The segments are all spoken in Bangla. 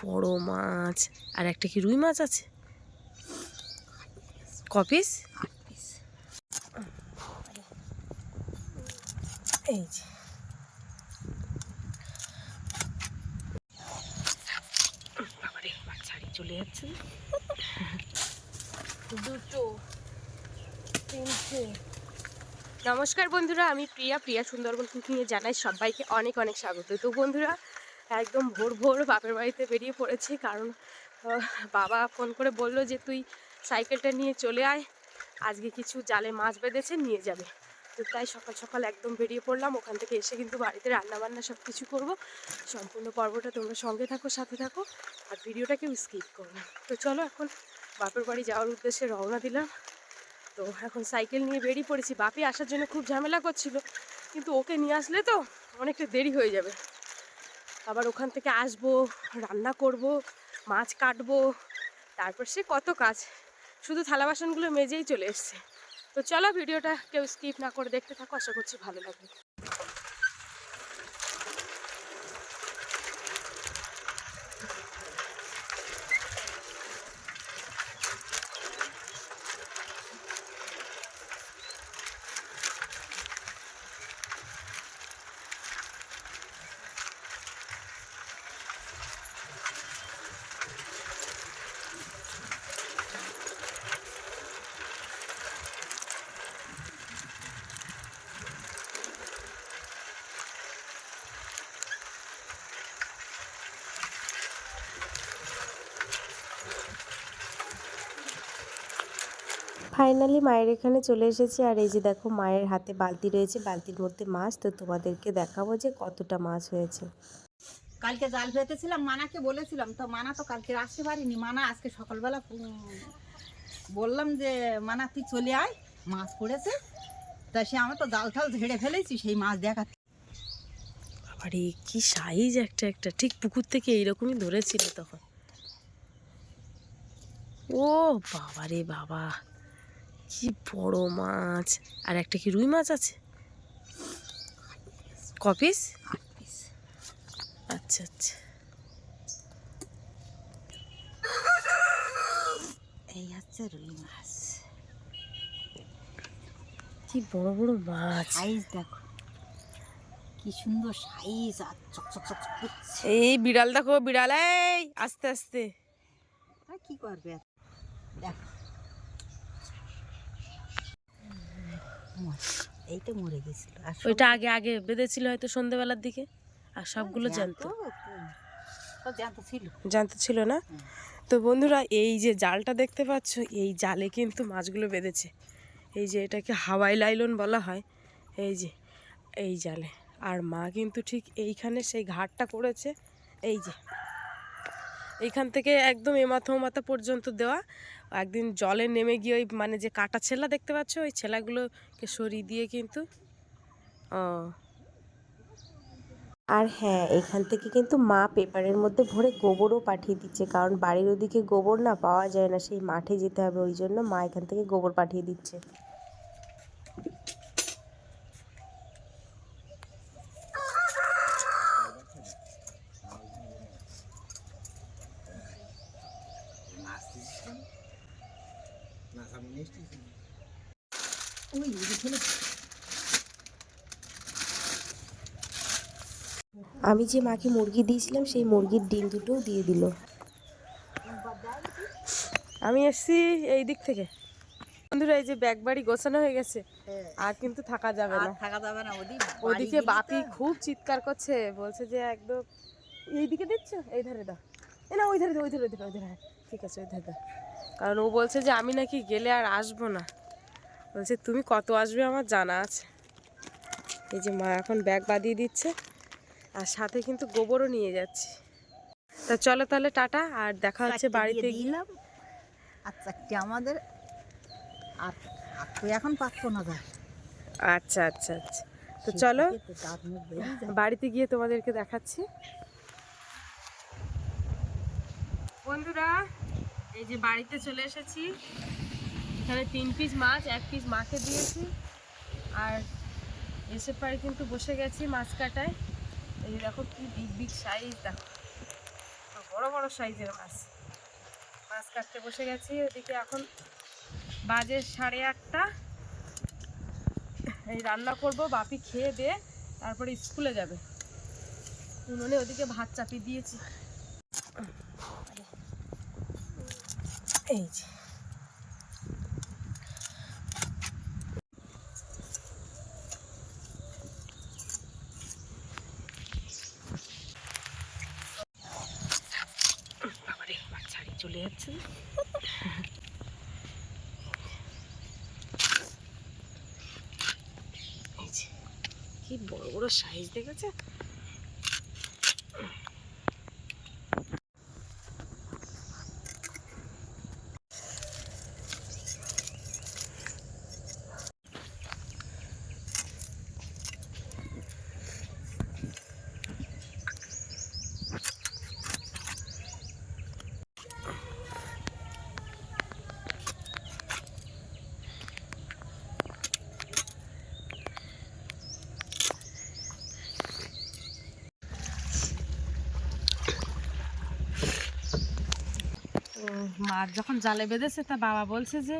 বড় মাছ? আর একটা কি রুই মাছ আছে? কপিস এই যে। চলে যাচ্ছে। দুটো, তিনটে। নমস্কার বন্ধুরা, আমি প্রিয়া। প্রিয়া সুন্দরবন কুকিংয়ে জানাই সবাইকে অনেক অনেক স্বাগত। তো বন্ধুরা একদম ভোর ভোর বাপের বাড়িতে বেরিয়ে পড়েছি কারণ বাবা ফোন করে বলল যে তুই সাইকেলটা নিয়ে চলে আয়, আজকে কিছু জালে মাছ বেঁধেছে, নিয়ে যাবে। তো তাই সকাল সকাল একদম বেরিয়ে পড়লাম, ওখান থেকে এসে কিন্তু বাড়িতে রান্না বান্না সব কিছু করব। সম্পূর্ণ পর্বটা তোমরা সঙ্গে থাকো, সাথে থাকো, আর ভিডিওটাকেও স্কিপ করো তো চলো এখন বাপের বাড়ি যাওয়ার উদ্দেশ্যে রওনা দিলাম। তো এখন সাইকেল নিয়ে বেরিয়ে পড়েছি। বাপি আসার জন্য খুব ঝামেলা করছিল, কিন্তু ওকে নিয়ে আসলে তো অনেকটা দেরি হয়ে যাবে। আবার ওখান থেকে আসব, রান্না করব, মাছ কাটবো। তারপর সে কত কাজ, শুধু থালা বাসনগুলো মেজেই চলে এসছে। তো চলো ভিডিওটা কেউ স্কিপ না করে দেখতে থাকো, আশা করছি ভালো লাগবে। ফাইনালি মায়ের এখানে চলে এসেছি। আর এই যে দেখো মায়ের হাতে বালতি রয়েছে। বালতির মধ্যে মাছ। তো তোমাদেরকে দেখাবো যে কতটা মাছ হয়েছে। কালকে জাল ফেতেছিলাম মানাকে বলেছিলাম। তো মানা তো কালকে আসতে পারিনি। মানা আজকে সকালবেলা বললাম যে মানা তুই চলে আয়। মাছ পড়েছে। তা সে আমার তো জাল থাল ঝেড়ে ফেলেছি সেই মাছ দেখা বাবারে কি সাইজ একটা একটা। ঠিক পুকুর থেকে এইরকমই ধরেছিল তখন। ও বাবারে বাবা। কি বড় মাছ। আর একটা কি রুই মাছ আছে? কপিস আচ্ছা আচ্ছা। এই হচ্ছে রুই মাছ। কি বড় বড় মাছ। সাইজ দেখো। কি সুন্দর সাইজ আর চকচক চকচক করছে। এই বিড়াল দেখো বিড়াল এই আস্তে আস্তে। আর কি করবে? দেখো। এইটা মরে গেছিল। ওইটা আগে আগে বেঁধেছিল হয়তো সন্ধেবেলার দিকে? আর সবগুলো জানতো জানতে ছিল। না? তো বন্ধুরা এই যে জালটা দেখতে পাচ্ছ এই জালে কিন্তু মাছগুলো বেঁধেছে। এই যে এটাকে হাওয়াই লাইলন বলা হয় এই যে এই জালে। আর মা কিন্তু ঠিক এইখানে সেই ঘাটটা করেছে। এই যে এইখান থেকে একদম এমাথা ওমাথা পর্যন্ত দেওয়া। একদিন জলে নেমে গিয়ে ওই মানে যে কাটা ছেলা দেখতে পাচ্ছ, ওই ছেলাগুলোকে সরিয়ে দিয়ে কিন্তু ও আর হ্যাঁ এখান থেকে কিন্তু মা পেপারের মধ্যে ভরে গোবরও পাঠিয়ে দিচ্ছে, কারণ বাড়ির ওদিকে গোবর না পাওয়া যায় না, সেই মাঠে যেতে হবে, ওই জন্য মা এখান থেকে গোবর পাঠিয়ে দিচ্ছে ওই ফেলে আমি যে মাকে মুরগি দিয়েছিলাম সেই মুরগির ডিম দুটোও দিয়ে দিল। আমি এসছি এই দিক থেকে। বন্ধুরা এই যে ব্যাগ বাড়ি গোছানো হয়ে গেছে আর কিন্তু থাকা যাবে না। থাকা যাবে না ওদি ওদিকে বাপি খুব চিৎকার করছে বলছে যে একদম এইদিকে দিচ্ছ এই ধারে দাও। এ না ওই ধারে দাও ওই ধারে ওই ধারে ওই ধারে হ্যাঁ, ঠিক আছে ওই ধারে দাও। কারণ ও বলছে যে আমি নাকি গেলে আর আসব না। বলছে তুমি কত আসবে আমার জানা আছে। এই যে মা এখন ব্যাগ বাঁধিয়ে দিচ্ছে। আর সাথে কিন্তু গোবরও নিয়ে যাচ্ছি। তা চলো তাহলে টাটা আর দেখা হচ্ছে বাড়িতে গেলাম আচ্ছা কি আমাদের? আর আর তো এখন পাচ্ছ না যা। আচ্ছা আচ্ছা আচ্ছা। তো চলো যায়। বাড়িতে গিয়ে তোমাদেরকে দেখাচ্ছি। বন্ধুরা এই যে বাড়িতে চলে এসেছি। এখানে তিন পিস মাছ এক পিস মাকে দিয়েছি। আর এসে পারে কিন্তু বসে গেছি মাছ কাটায়। এই দেখো কি বিগ বিগ সাইজ দেখো। বড় বড় সাইজের মাছ। মাছ কাটতে বসে গেছি ওদিকে এখন বাজে সাড়ে আটটা। এই রান্না করব, বাপি খেয়ে দে, তারপরে স্কুলে যাবে। উনুনে ওদিকে ভাত চাপিয়ে দিয়েছি। এই যে বাবারে বাচ্চা হারিয়ে চলে যাচ্ছে এই যে, কি বড় সাইজ দেখেছে? মাছ যখন জালে বেঁধেছে তা বাবা বলছে যে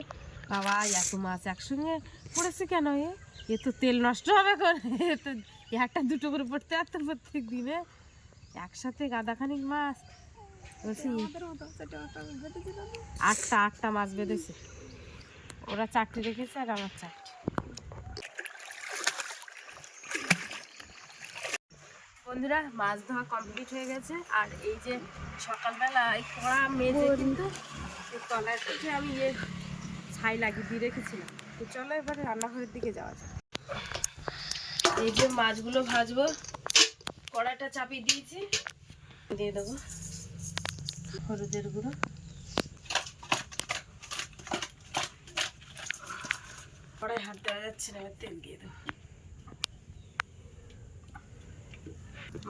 বাবা এত মাছ একসঙ্গে পড়েছে কেন এ? এ তো তেল নষ্ট হবে করে। এ তো একটা দুটো করে পড়তে তো প্রত্যেক দিনে। একসাথে গাদাখানিক মাছ। বলছি আটটা আটটা মাছ বেঁধেছে। ওরা চাকরি রেখেছে আর আমার চারটে বন্ধুরা মাছ ধোয়া কমপ্লিট হয়ে গেছে। আর এই যে সকালবেলা এই কড়া মেজে কিন্তু তলার দিকে আমি ইয়ে ছাই লাগিয়ে দিয়ে রেখেছিলাম। তো চলো এবারে রান্নাঘরের দিকে যাওয়া যাক। এই যে মাছগুলো ভাজবো কড়াটা চাপিয়ে দিয়েছি। দিয়ে দেবো হলুদের গুঁড়ো। কড়াই হাত দেওয়া যাচ্ছে না তেল দিয়ে দেবো।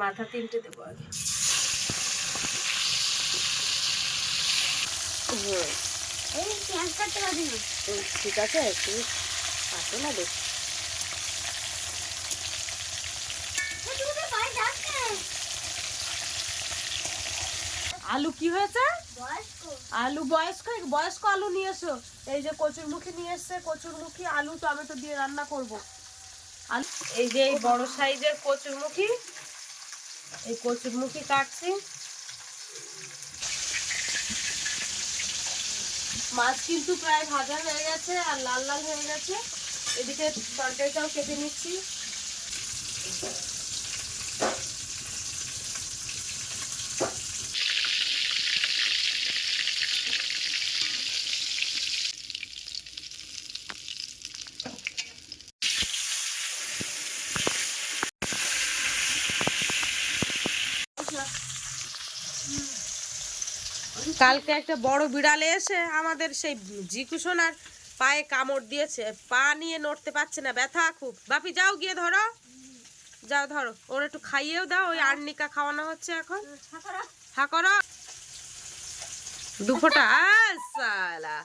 মাথা তিনটে দেবো আগে। ঠিক আছে তুমি কাটো না আলু কি হয়েছে? আলু বয়স্ক? বয়স্ক আলু নিয়ে এসো। এই যে কচুরমুখী নিয়ে এসছে কচুরমুখী আলু টমেটো দিয়ে রান্না করব। আলু এই যে এই বড় সাইজের কচুরমুখী এই কচুর কচুরমুখী কাটছি। মাছ কিন্তু প্রায় ভাজা হয়ে গেছে আর লাল লাল হয়ে গেছে। এদিকে তরকারিটাও কেটে নিচ্ছি। কালকে একটা বড় বিড়ালে এসে আমাদের সেই জিকুসোনার পায়ে কামড় দিয়েছে। পা নিয়ে নড়তে পারছে না ব্যথা খুব। বাপি যাও গিয়ে ধরো। যাও ধরো। ওর একটু খাইয়েও দাও ওই আর্নিকা খাওয়ানো হচ্ছে এখন। হা করো। দুফোটা। সালা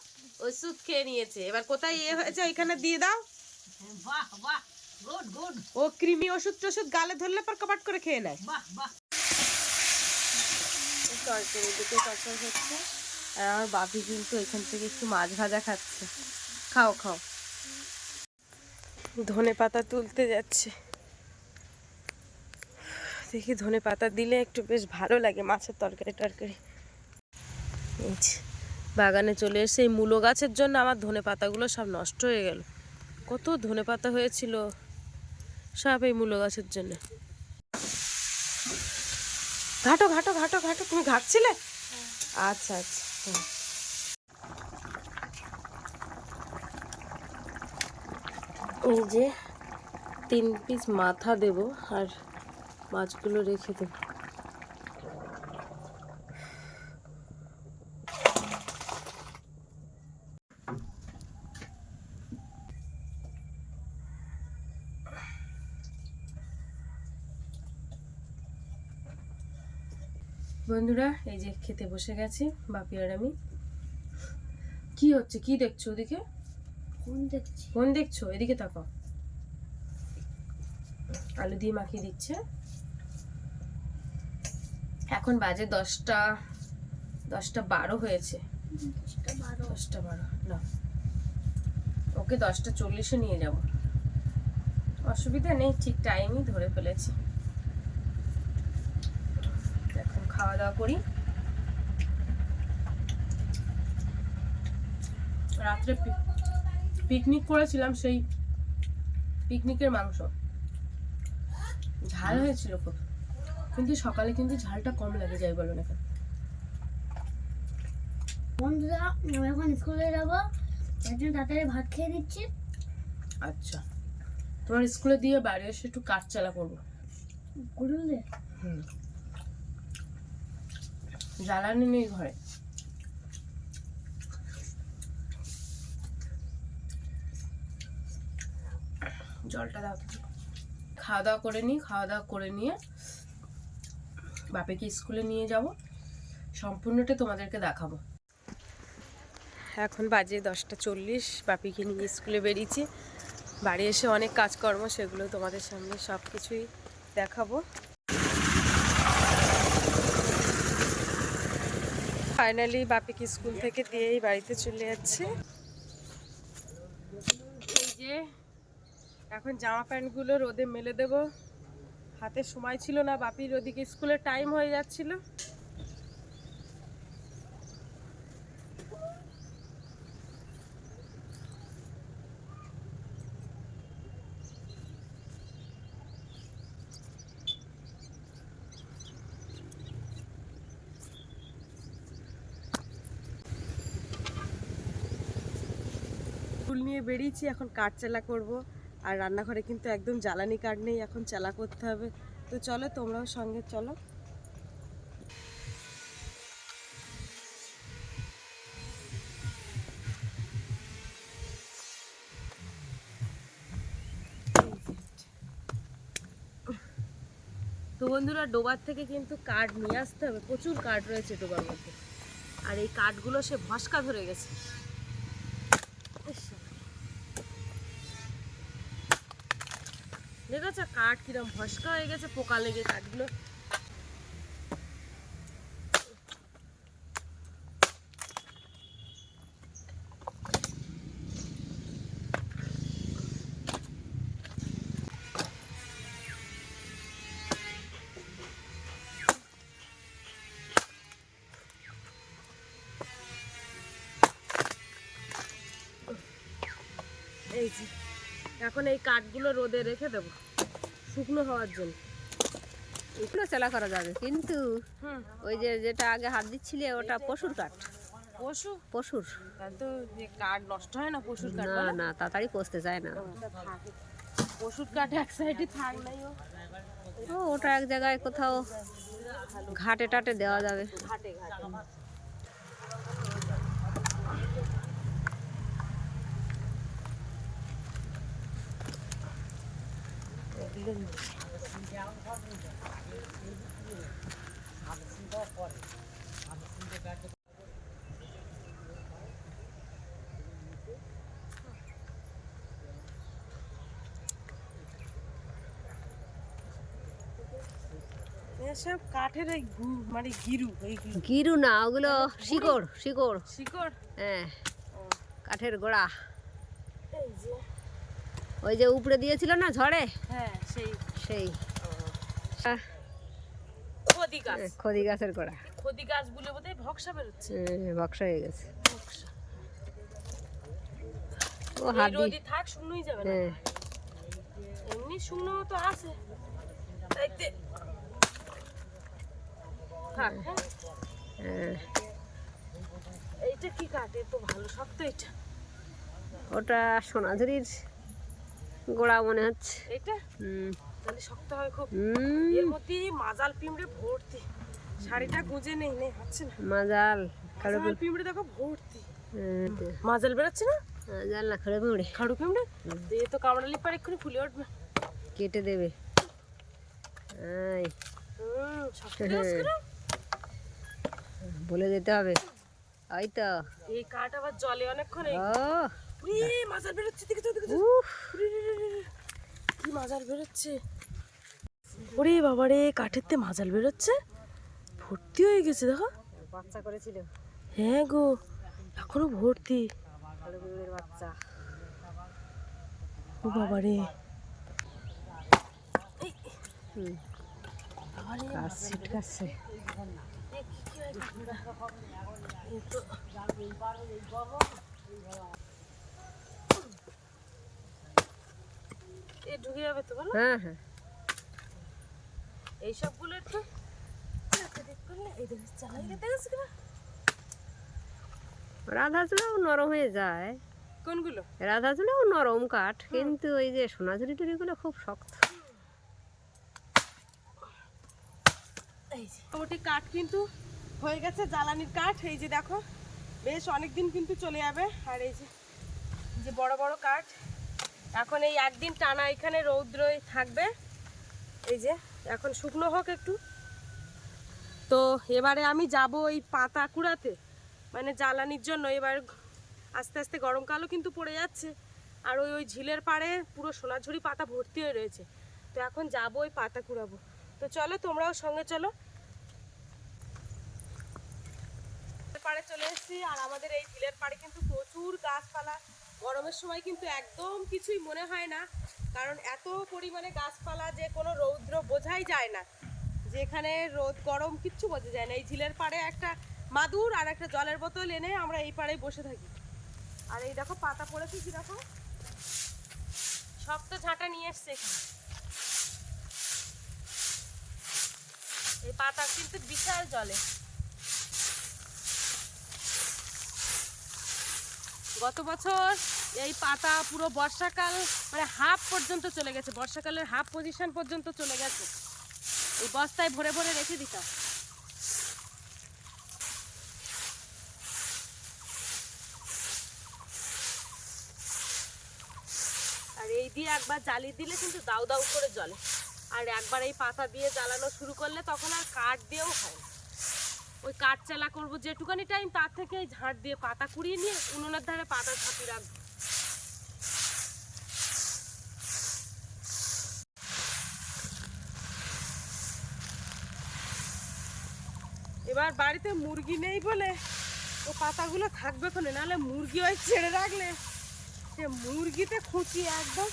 ওষুধ খেয়ে নিয়েছে। এবার কোথায় ইয়ে হয়েছে এখানে দিয়ে দাও। ও কৃমি ওষুধ টষুধ গালে ধরলে পর কপাট করে খেয়ে নেয়। তরকারি কষা হচ্ছে। আর আমার বাপি কিন্তু এখান থেকে একটু মাছ ভাজা খাচ্ছে। খাও খাও। ধনে পাতা তুলতে যাচ্ছে। দেখি ধনে পাতা দিলে একটু বেশ ভালো লাগে মাছের তরকারি টরকারি বাগানে চলে এসে এই মূলো গাছের জন্য আমার ধনে পাতাগুলো সব নষ্ট হয়ে গেল। কত ধনে পাতা হয়েছিল সব এই মূলো গাছের জন্য। ঘাটো ঘাটো ঘাটো ঘাটো। তুমি ঘাটছিলে? আচ্ছা আচ্ছা। এই যে তিন পিস মাথা দেব আর মাছগুলো রেখে দেব। বন্ধুরা এই যে খেতে বসে গেছি বাপি আর আমি। কি হচ্ছে? কি দেখছ ওদিকে? কোন দেখছি। এদিকে তাকাও। আলু দিয়ে মাখিয়ে দিচ্ছে। এখন বাজে দশটা দশটা বারো হয়েছে। দশটা বারো। না। ওকে দশটা চল্লিশে নিয়ে যাব। অসুবিধা নেই ঠিক টাইমই ধরে ফেলেছি এখন খাওয়া দাওয়া করি। রাত্রে পিকনিক করেছিলাম সেই পিকনিকের মাংস। ঝাল হয়েছিল খুব। কিন্তু সকালে কিন্তু ঝালটা কম লাগে যাই বলো না। বন্ধুরা আমি এখন স্কুলে যাব। তার জন্য তাড়াতাড়ি ভাত খেয়ে দিচ্ছি আচ্ছা। তোমার স্কুলে দিয়ে বাড়ি এসে একটু কাজ চালা করব। গুরুলে জ্বালানি নেই ঘরে। জলটা দাও খাওয়া দাওয়া করে নিই খাওয়া দাওয়া করে নিয়ে বাপেকে স্কুলে নিয়ে যাব। সম্পূর্ণটা তোমাদেরকে দেখাবো। এখন বাজে দশটা চল্লিশ, বাপিকে নিয়ে স্কুলে বেরিয়েছি। বাড়ি এসে অনেক কাজকর্ম, সেগুলো তোমাদের সামনে সব কিছুই দেখাবো। ফাইনালি বাপিকে স্কুল থেকে দিয়েই বাড়িতে চলে যাচ্ছে। যে, এখন জামা প্যান্টগুলো রোদে মেলে দেব। হাতে সময় ছিল না বাপির, ওদিকে স্কুলের টাইম হয়ে যাচ্ছিল ফুল নিয়ে বেরিয়েছি, এখন কাঠ চালা করব। আর রান্নাঘরে কিন্তু একদম জ্বালানি কাঠ নেই, এখন চালা করতে হবে। তো চলো, তোমরাও সঙ্গে চলো। তো বন্ধুরা, ডোবার থেকে কিন্তু কাঠ নিয়ে আসতে হবে। প্রচুর কাঠ রয়েছে ডোবার মধ্যে। আর এই কাঠগুলো সে ভস্কা ধরে গেছে। দেখেছ কাঠ কিরম ভস্কা হয়ে গেছে, পোকা লেগে কাঠগুলো। এই এখন এই কাঠগুলো রোদে রেখে দেবো। শুকনো হওয়ার জন্য। এগুলো চালা করা যাবে কিন্তু ওই যে যেটা আগে হাত দিচ্ছিলে ওটা পশুর কাঠ। পশু? পশুর। তো যে কাঠ নষ্ট হয় না পশুর কাঠ না না তাড়াতাড়ি পচতে চায় না। পশুর কাঠ এক সাইডে থাক নাই ও ওটা এক জায়গায় কোথাও ঘাটে টাটে দেওয়া যাবে। ঘাটে ঘাটে। এসব কাঠের এই মানে গিরু গিরু। না ওগুলো শিকড় শিকড়। শিকড়? হ্যাঁ কাঠের গোড়া। এই যে। ওই যে উপরে দিয়েছিল না ঝড়ে? হ্যাঁ সেই। সেই। খদি গাছ খদি গাছের গোড়া। খদি গাছ বলে বোধহয় ভক্সা বেরোচ্ছে। হ্যাঁ, হয়ে গেছে। ও হাত দিয়ে। থাক যাবে না। হ্যাঁ। এমনি শুকনো মতো আছে। দেখতে থাক হ্যাঁ। হ্যাঁ। এইটা কি তো ভালো শক্ত এটা। ওটা সোনাঝুরির গোড়া মনে হচ্ছে। হুম। তাহলে শক্ত হবে খুব। এর মধ্যে মাজাল পিঁমড়ে ভর্তি। শাড়িটা গুজে নেই নেই হচ্ছে না। মাজাল খাড়ু পিঁমড়ে দেখো ভর্তি। হ্যাঁ, মাজাল বেরোচ্ছে না? মাজাল না খাড়ু পিঁমড়ে খাড়ু পিঁমড়ে দিয়ে তো কামড়ালি পার এক্ষুনি ফুলে উঠবে। কেটে দেবে। এই, হুম শক্ত বলে দিতে হবে। ওই তো। এই কাঠ আবার জলে অনেকক্ষণ এই- ও। মাজাল বেরোচ্ছে দেখে দেখে। কি মাজাল বেরোচ্ছে? ওরে বাবারে কাঠের তে মাজাল বেরোচ্ছে? ভর্তি হয়ে গেছে দেখো। বাচ্চা করেছিল। হ্যাঁ গো এখনও ভর্তি। বাচ্চা। ও বাবা রে। হুম। কাজ ছিটকাচ্ছে এ ঢুকে যাবে তো বলো? হ্যাঁ হ্যাঁ। এই সবগুলো একটু নরম হয়ে যায়। কোনগুলো? নরম কাঠ কিন্তু ওই যে সোনাঝুরি টুরিগুলো খুব শক্ত। মোটামুটি কাঠ কিন্তু হয়ে গেছে জ্বালানির কাঠ। এই যে দেখো বেশ অনেক দিন কিন্তু চলে যাবে। আর এই যে এই যে বড় বড় কাঠ এখন এই একদিন টানা এখানে রৌদ্রই থাকবে। এই যে, এখন শুকনো হোক একটু। তো এবারে আমি যাব এই পাতা কুড়াতে মানে জ্বালানির জন্য এবার আস্তে আস্তে গরমকালও কিন্তু পড়ে যাচ্ছে। আর ওই ওই ঝিলের পাড়ে পুরো সোনাঝুরি পাতা ভর্তি হয়ে রয়েছে। তো এখন যাব ওই পাতা কুড়াবো তো চলো, তোমরাও সঙ্গে চলো। পাড়ে চলে এসেছি, আর আমাদের এই ঝিলের পাড়ে কিন্তু প্রচুর গাছপালা। গরমের সময় কিন্তু একদম কিছুই মনে হয় না, কারণ এত পরিমাণে গাছপালা যে কোনো রৌদ্র বোঝাই যায় না। যেখানে রোদ, গরম কিচ্ছু বোঝা যায় না। এই ঝিলের পাড়ে একটা মাদুর আর একটা জলের বোতল এনে আমরা এই পাড়ে বসে থাকি। আর এই দেখো পাতা পড়েছে কি দেখো? সব তো ঝাঁটা নিয়ে এসছে এখানে। এই পাতা কিন্তু বিশাল জলে। গত বছর এই পাতা পুরো বর্ষাকাল মানে হাফ পর্যন্ত চলে গেছে, বর্ষাকালের হাফ পজিশন পর্যন্ত চলে গেছে। এই বস্তায় ভরে ভরে রেখে দিতাম আর এই দিয়ে একবার জ্বালিয়ে দিলে কিন্তু দাউ দাউ করে জ্বলে। আর একবার এই পাতা দিয়ে জ্বালানো শুরু করলে তখন আর কাঠ দিয়েও হয় ওই কাঠ চালা করব যেটুকানি টাইম তার থেকে ঝাঁট দিয়ে পাতা কুড়িয়ে নিয়ে উনুনের ধারে পাতা ঝাঁপি রাখব। এবার বাড়িতে মুরগি নেই বলে ও পাতাগুলো থাকবে কোনে? নাহলে মুরগি ওই ছেড়ে রাখলে সে মুরগিতে খুঁচিয়ে একদম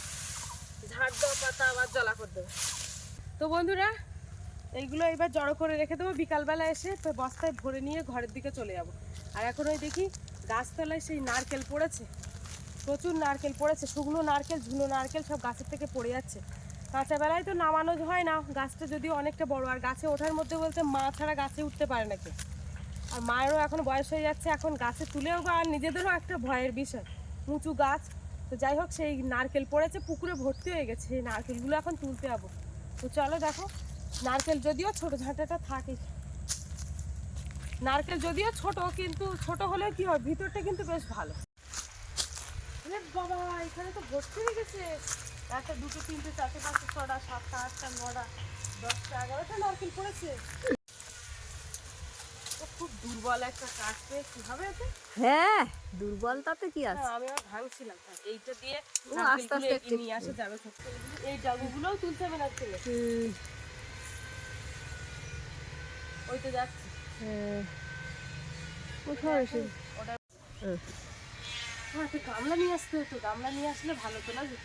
ঝাড় দেওয়া পাতা আবার জ্বলা করে দেবে। তো বন্ধুরা এইগুলো এবার জড়ো করে রেখে দেবো। বিকালবেলা এসে বস্তায় ভরে নিয়ে ঘরের দিকে চলে যাব। আর এখন ওই দেখি গাছতলায় সেই নারকেল পড়েছে। প্রচুর নারকেল পড়েছে, শুকনো নারকেল, ঝুনো নারকেল সব গাছের থেকে পড়ে যাচ্ছে। কাঁচা বেলায় তো নামানো হয় না, গাছটা যদিও অনেকটা বড়, আর গাছে ওঠার মধ্যে বলতে মা ছাড়া গাছে উঠতে পারে না আর মায়েরও এখন বয়স হয়ে যাচ্ছে, এখন গাছে তুলেও বা আর নিজেদেরও একটা ভয়ের বিষয়, উঁচু গাছ। তো যাই হোক, সেই নারকেল পড়েছে, পুকুরে ভর্তি হয়ে গেছে, সেই নারকেলগুলো এখন তুলতে যাব। তো চলো দেখো নারকেল যদিও ছোট ঝাঁটাটা থাকে। নারকেল যদিও ছোট কিন্তু ছোট হলেও কি হয়? ভিতরটা কিন্তু বেশ ভালো। বাবা এখানে তো ভর্তি হয়ে গেছে। একটা দুটো তিনটে চারটে পাঁচটা ছটা সাতটা আটটা নটা দশটা এগারোটা নারকেল পড়েছে। খুব দুর্বল একটা কাঠ পেয়ে কি হবে এতে হ্যাঁ দুর্বলতাতে কি আছে? হ্যাঁ, আমি আর ভাঙছিলাম। এইটা দিয়ে আস্তে আস্তে নিয়ে আসা যাবে। এই ডাগুগুলোও তুলতে হবে হুম, ওই তো যাচ্ছে। হ্যাঁ। কোথাও এসে ওটা হুম। একটা গামলা নিয়ে আসতে হতো গামলা নিয়ে আসলে ভালো তো লাগে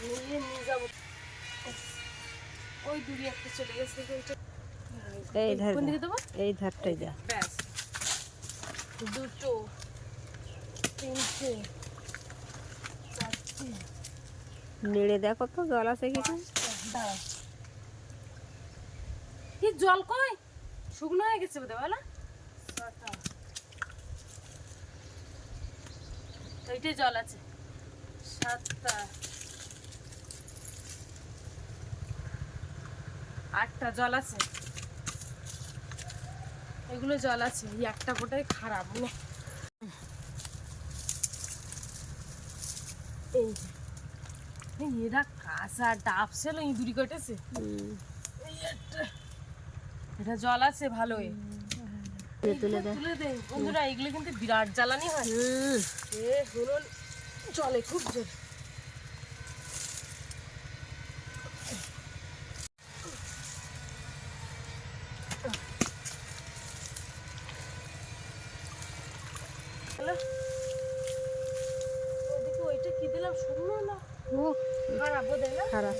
নিয়ে নিয়ে যাব। ওই দূরে একটা চলে গেছে এই ধারে কোন দিকে দেবো? এই ধারটাই যা। ব্যাস। দুটো তিনটে চারটে। নেড়ে দেখো তো জল আছে কি দাঁড়া। কি জল কই শুকনো হয়ে গেছে বোধ ছটা জল আছে। সাতটা। আটটা জল আছে। এগুলো জল আছে। এই একটা ফোটাই খারাপ মানে এই এরা কাঁচা ডাব ছিল, ইঁদুরি কেটেছে। এটা জল আছে ভালোই। তুলে দে। তুলে দে। বন্ধুরা এগুলো কিন্তু বিরাট জ্বালানি হয়। এ হুনুন চলে খুব জোর বলে ওদিকে ওইটা কি দিলাম শুকনো না ও খারাপ বোধ না খারাপ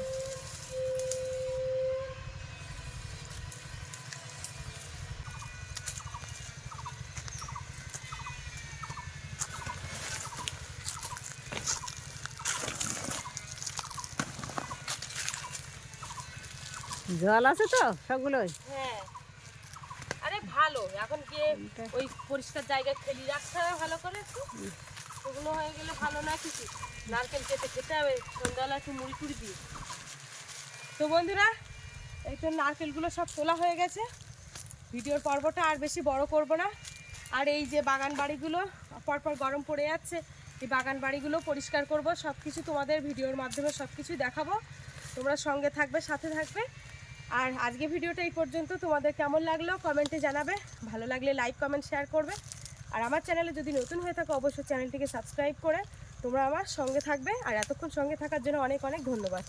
জল আছে তো সবগুলোই? হ্যাঁ। আরে ভালো, এখন গিয়ে ওই পরিষ্কার জায়গায় ফেলি, রাখতে হবে ভালো করে একটু। ওগুলো হয়ে গেলে ভালো না কিছু। নারকেল কেটে খেতে হবে, সন্ধ্যাবেলা একটু মুড়ি টুড়ি দিয়ে। তো বন্ধুরা, এই তো নারকেলগুলো সব তোলা হয়ে গেছে। ভিডিওর পর্বটা আর বেশি বড় করব না। আর এই যে বাগান বাড়িগুলো, পরপর গরম পড়ে যাচ্ছে, এই বাগান বাড়িগুলো পরিষ্কার করব। সব কিছু তোমাদের ভিডিওর মাধ্যমে সব কিছু দেখাবো। তোমরা সঙ্গে থাকবে, সাথে থাকবে। আর আজকে ভিডিওটা এই পর্যন্ত। তোমাদের কেমন লাগল কমেন্টে জানাবে। ভালো লাগলে লাইক কমেন্ট শেয়ার করবে। আর আমার চ্যানেলে যদি নতুন হয়ে থাকো, অবশ্যই চ্যানেলটিকে সাবস্ক্রাইব করে তোমরা আমার সঙ্গে থাকবে। আর এতক্ষণ সঙ্গে থাকার জন্য অনেক অনেক ধন্যবাদ।